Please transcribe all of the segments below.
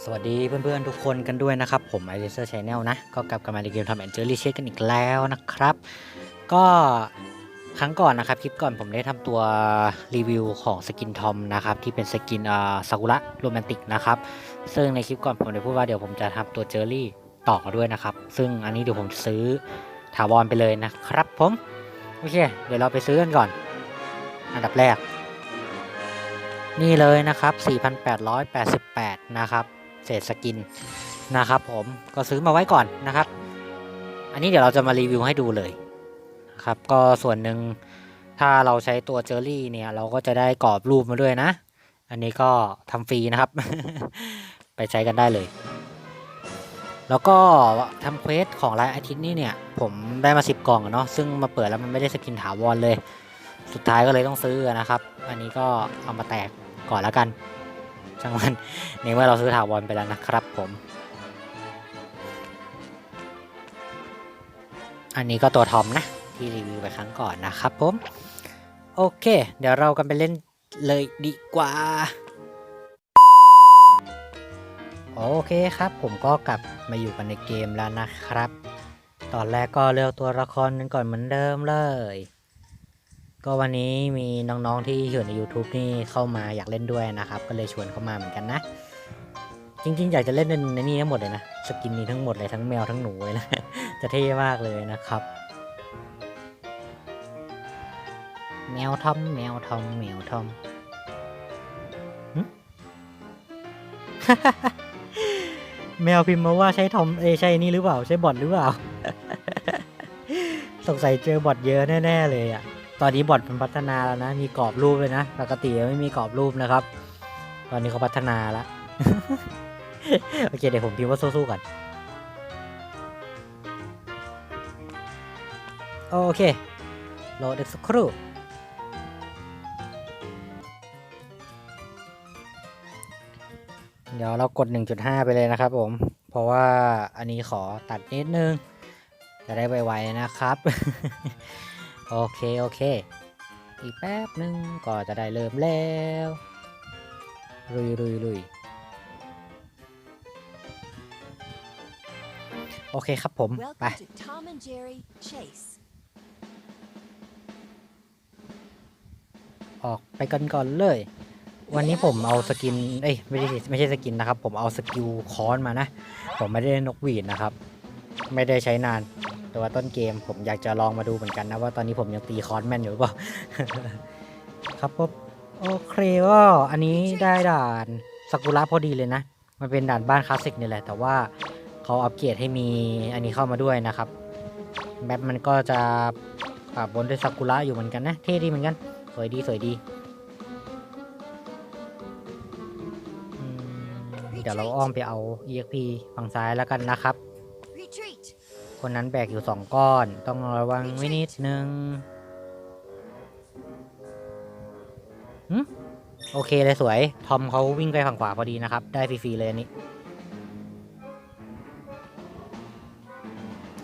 สวัสดีเพื่อนๆทุกคนกันด้วยนะครับ ผมไอเ a อร์ชแนลนะ ก็กลับกันมาในเกมทำแอนเจอรี่เชคกันอีกแล้วนะครับ ก็ครั้งก่อนนะครับ คลิปก่อนผมได้ทำตัวรีวิวของสกินทอมนะครับ ที่เป็นสกินอ่าซากุระโรแมนติกนะครับ ซึ่งในคลิปก่อนผมได้พูดว่าเดี๋ยวผมจะทำตัวเจอรี่ต่อด้วยนะครับ ซึ่งอันนี้เดี๋ยวผมซื้อถาวรไปเลยนะครับผมโอเค เดี๋ยวเราไปซื้อกันก่อน อันดับแรก นี่เลยนะครับ 4,888 นะครับ เศษสกินนะครับผมก็ซื้อมาไว้ก่อนนะครับ อันนี้เดี๋ยวเราจะมารีวิวให้ดูเลยนะครับก็ส่วนหนึ่งถ้าเราใช้ตัวเจอรี่เนี่ยเราก็จะได้กรอบรูปมาด้วยนะ อันนี้ก็ทำฟรีนะครับ ไปใช้กันได้เลย แล้วก็ทำเควสของรายอาทิตย์นี้เนี่ย ผมได้มา 10 กล่องเนาะซึ่งมาเปิดแล้วมันไม่ได้สกินถาวรเลย สุดท้ายก็เลยต้องซื้อนะครับ อันนี้ก็เอามาแตกก่อนแล้วกัน ช่างมันในเมื่อเราซื้อถาวรไปแล้วนะครับผม อันนี้ก็ตัวทอมนะ ที่รีวิวไปครั้งก่อนนะครับผม โอเค เดี๋ยวเรากันไปเล่นเลยดีกว่า โอเคครับ ผมก็กลับมาอยู่กันในเกมแล้วนะครับ ตอนแรกก็เลือกตัวละครกันก่อนเหมือนเดิมเลย ก็วันนี้มีน้องๆที่อยู่ใน YouTube นี่เข้ามาอยากเล่นด้วยนะครับ ก็เลยชวนเข้ามาเหมือนกันนะ จริงๆ อยากจะเล่นในนี้ทั้งหมดเลยนะสกินนี้ทั้งหมดเลยทั้งแมวทั้งหนูเลยนะจะเท่มากเลยนะครับ แมวทอมแมวทอมแมวทอมแมวพิมพ์มาว่าใช่ทอมเอใช่นี่หรือเปล่าใช่บอทหรือเปล่าสงสัยเจอบอทเยอะแน่ ๆ เลยอะ ตอนนี้บอทมันพัฒนาแล้วนะ มีกรอบรูปเลยนะ ปกติไม่มีกรอบรูปนะครับ ตอนนี้เขาพัฒนาแล้ว โอเคเดี๋ยวผมพิมพ์ว่าสู้ๆก่อน โอเคโหลดอีกสักครู่เดี๋ยวเรากด 1.5 ไปเลยนะครับผม เพราะว่าอันนี้ขอตัดนิดนึง จะได้ไวๆนะครับ โอเค โอเค อีกแป๊บนึงก็จะได้เริ่มแล้วลุยลุยลุยโอเคครับผม ไป Welcome to Tom and Jerry Chase. ออกไปกันก่อนเลย วันนี้ผมเอาสกิน เอ้ย ไม่ใช่ไม่ใช่สกินนะครับ ผมเอาสกิลคอนมานะ ผมไม่ได้เล่นนกหวีดนะครับ ไม่ได้ใช้นานแต่ว่าต้นเกมผมอยากจะลองมาดูเหมือนกันนะว่าตอนนี้ผมยังตีคอนแมนอยู่หรือเปล่า ครับผมโอเคก็อันนี้ได้ด่านสกุระพอดีเลยนะ มันเป็นด่านบ้านคลาสสิกนี่แหละ แต่ว่าเขาอัปเกรดให้มีอันนี้เข้ามาด้วยนะครับแมปมันก็จะปรับบนด้วยซากุระอยู่เหมือนกันนะ เท่ดีเหมือนกัน สวยดีสวยดี เดี๋ยวเราอ้อมไปเอา EXP ฝั่งซ้ายแล้วกันนะครับ คนนั้นแบกอยู่สองก้อน ต้องระวังไว้นิดนึงหึโอเคเลยสวย ทอมเขาวิ่งไปฝั่งขวาพอดีนะครับ ได้ฟรีๆเลยอันนี้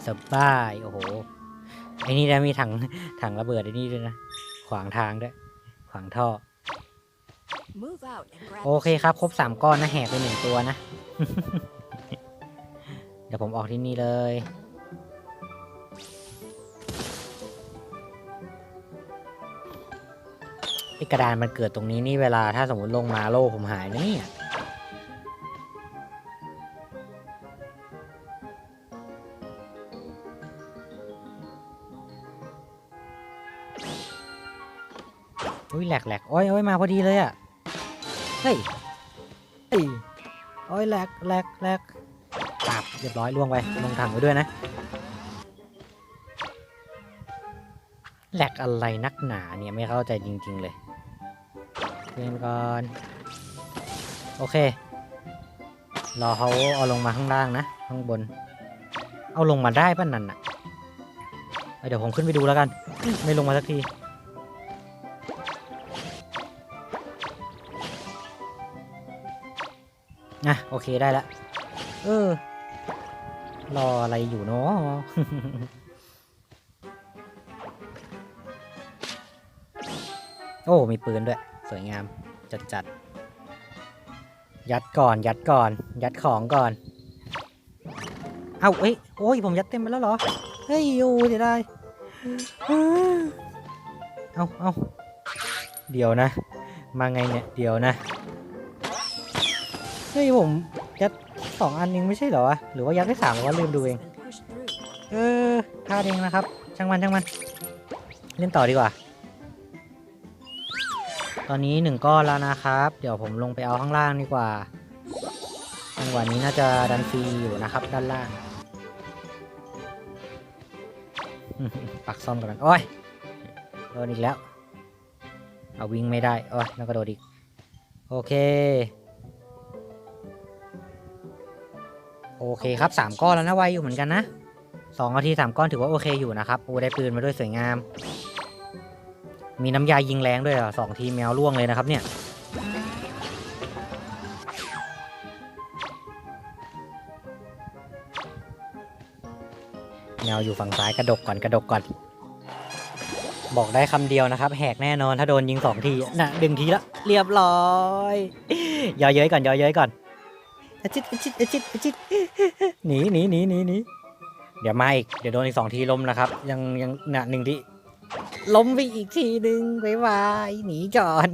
สบาย โอ้โห ไอ้นี่นะมีถังถังระเบิดไอ้นี่ด้วยนะ ขวางทางด้วย ขวางท่อ Move out and grab โอเคครับ ครบสามก้อนนะแหกไปหนึ่งตัวนะ เดี๋ยวผมออกที่นี่เลย ไอกระดานมันเกิดตรงนี้นี่เวลาถ้าสมมติลงมาโล่ผมหายนะเนี่ยอุ้ยแหลกแหลกโอ้ยโอ้ยมาพอดีเลยอะเฮ้ยเฮ้ยโอ้ยแหลกแหลกแหลกปราบเรียบร้อยล่วงไปลงถังไปด้วยนะแหลกอะไรนักหนาเนี่ยไม่เข้าใจจริง ๆ เลย เล่นก่อน โอเค รอเขาเอาลงมาข้างล่างนะ ข้างบน เอาลงมาได้ป่ะนั่นน่ะเอเดี๋ยวผมขึ้นไปดูแล้วกัน ไม่ลงมาสักทีอะโอเคได้ล้วเออ รออะไรอยู่เนาะโอ้ มีปืนด้วย สวยงาม จัดจัดยัดก่อน ยัดก่อน ยัดของก่อน เอ้าเอ้ย โอ้ย ผมยัดเต็มไปแล้วเหรอ เฮ้ยโอ้เสียดายเอาเอาเดี๋ยวนะ มาไงเนี่ย เดี๋ยวนะ เฮ้ย ผมยัดสองอันเองไม่ใช่เหรอวะ หรือว่ายัดไปสามหรือว่าลืมดูเอง เออพลาดเองนะครับ ช่างมันช่างมัน เล่นต่อดีกว่า ตอนนี้หนึ่งก้อนแล้วนะครับ เดี๋ยวผมลงไปเอาข้างล่างดีกว่าจังหวะนี้น่าจะดันฟรีอยู่นะครับ ด้านล่าง ปักซ่อมก่อนโอ้ย โดนอีกแล้ว เอาวิ่งไม่ได้ โอ้ยแล้วก็โดนอีก โอเค โอเคครับสามก้อนแล้วนะไวอยู่เหมือนกันนะสองนาทีสามก้อนถือว่าโอเคอยู่นะครับ โอ้ได้ปืนมาด้วยสวยงาม มีน้ำยายิงแรงด้วยอะสองทีแมวล่วงเลยนะครับเนี่ย แมวอยู่ฝั่งซ้ายกระดกก่อนกระดกก่อน บอกได้คำเดียวนะครับ แหกแน่นอนถ้าโดนยิงสองทีน่ะดึงทีละเรียบร้อยย่อเย้ยก่อนย่อเย้ยก่อนอจิตอจิตอจิตอจิตหนีหนีหนีหนีหนีเดี๋ยวมาอีกเดี๋ยวโดนอีกสองทีล้มนะครับ ยังยังน่ะหนึ่งที ล้มไปอีกทีหนึ่งบายบายหนีก่อน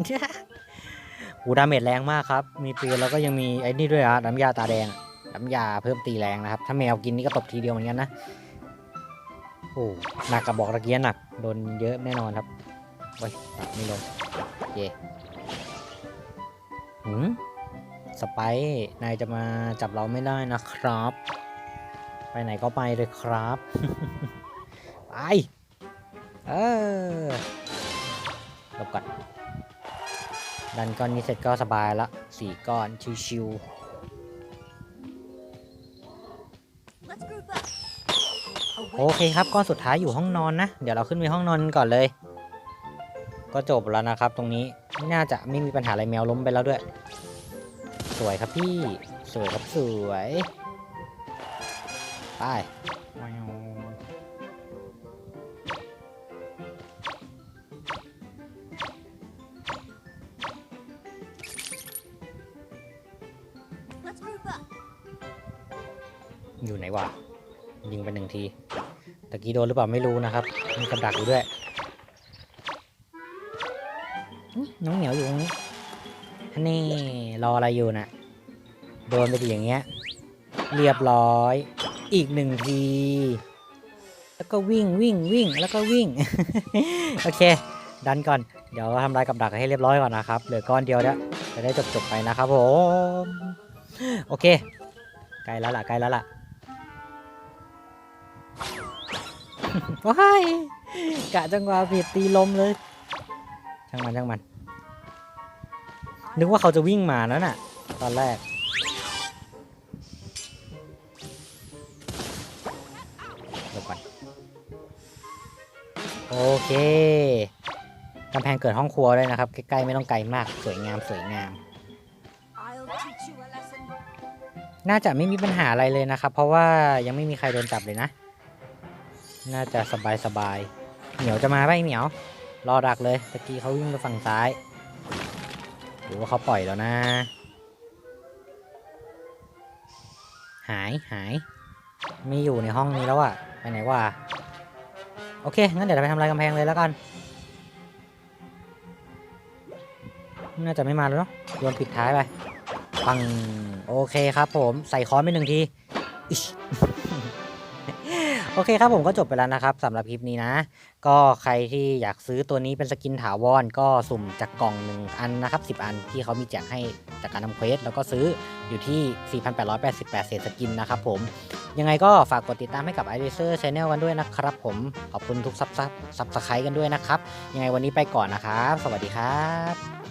หูดาเมจแรงมากครับ มีปืนแล้วก็ยังมีไอ้นี่ด้วยอะน้ำยาตาแดงน้ำยาเพิ่มตีแรงนะครับ ถ้าแมวกินนี่ก็ตบทีเดียวเหมือนกันนะโอ้หนักกับบอกตะเกียหนักโดนเยอะแน่นอนครับโอ้ยตัดไม่ลงเย่หืมสไปซ์นายจะมาจับเราไม่ได้นะครับ ไปไหนก็ไปเลยครับ ไป เออหลบก่อนดันก้อนนี้เสร็จก็สบายละสี่ก้อนชิว Let's group up. ๆโอเคครับก้อนสุดท้ายอยู่ห้องนอนนะ เดี๋ยวเราขึ้นไปห้องนอนก่อนเลย ก็จบแล้วนะครับ ตรงนี้ไม่น่าจะไม่มีปัญหาอะไรแมวล้มไปแล้วด้วย สวยครับพี่ สวยครับสวย ไป อยู่ไหนวะยิงไปหนึ่งทีตะกี้โดนหรือเปล่าไม่รู้นะครับ มีกับดักอยู่ด้วยน้องเหนียวอยู่ตรงนี้อันนี่รออะไรอยู่น่ะโดนไปทีอย่างเงี้ย เรียบร้อย อีกหนึ่งที แล้วก็วิ่งวิ่งวิ่งแล้วก็วิ่ง โอเค ดันก่อน เดี๋ยวทำลายกับดักให้เรียบร้อยก่อนนะครับ เหลือก้อนเดียวแล้วจะได้จบจบๆไปนะครับผม โอเค ใกล้แล้วล่ะใกล้แล้วล่ะ ว้ายกะจังหวะผิดตีลมเลยช่างมันช่างมัน นึกว่าเขาจะวิ่งมาแล้วน่ะ ตอนแรกเดี๋ยวก่อนโอเคกำแพงเกิดห้องครัวด้วยนะครับ ใกล้ๆไม่ต้องไกลมาก สวยงามสวยงาม น่าจะไม่มีปัญหาอะไรเลยนะครับ เพราะว่ายังไม่มีใครโดนจับเลยนะ น่าจะสบายสบายเหมียวจะมาไหมเหมียว รอดักเลยตะกี้เขาวิ่งไปฝั่งซ้ายหรือว่าเขาปล่อยแล้วนะ หายหายไม่อยู่ในห้องนี้แล้วอะไปไหนวะโอเค งั้นเดี๋ยวเราไปทำลายกำแพงเลยแล้วกัน น่าจะไม่มาแล้วเนาะโยนปิดท้ายไปปังโอเคครับผมใส่ค้อนไปหนึ่งที โอเคครับผมก็จบไปแล้วนะครับสำหรับคลิปนี้นะ ก็ใครที่อยากซื้อตัวนี้เป็นสกินถาวรก็สุ่มจากกล่องหนึ่งอันนะครับ 10 อันที่เขามีแจกให้จากการทำเควสแล้วก็ซื้ออยู่ที่ 4,888 เศษสกินนะครับผม ยังไงก็ฝากกดติดตามให้กับ i r a c e r Channel กันด้วยนะครับผม ขอบคุณทุกซับซับซับสไครต์กันด้วยนะครับ ยังไงวันนี้ไปก่อนนะครับ สวัสดีครับ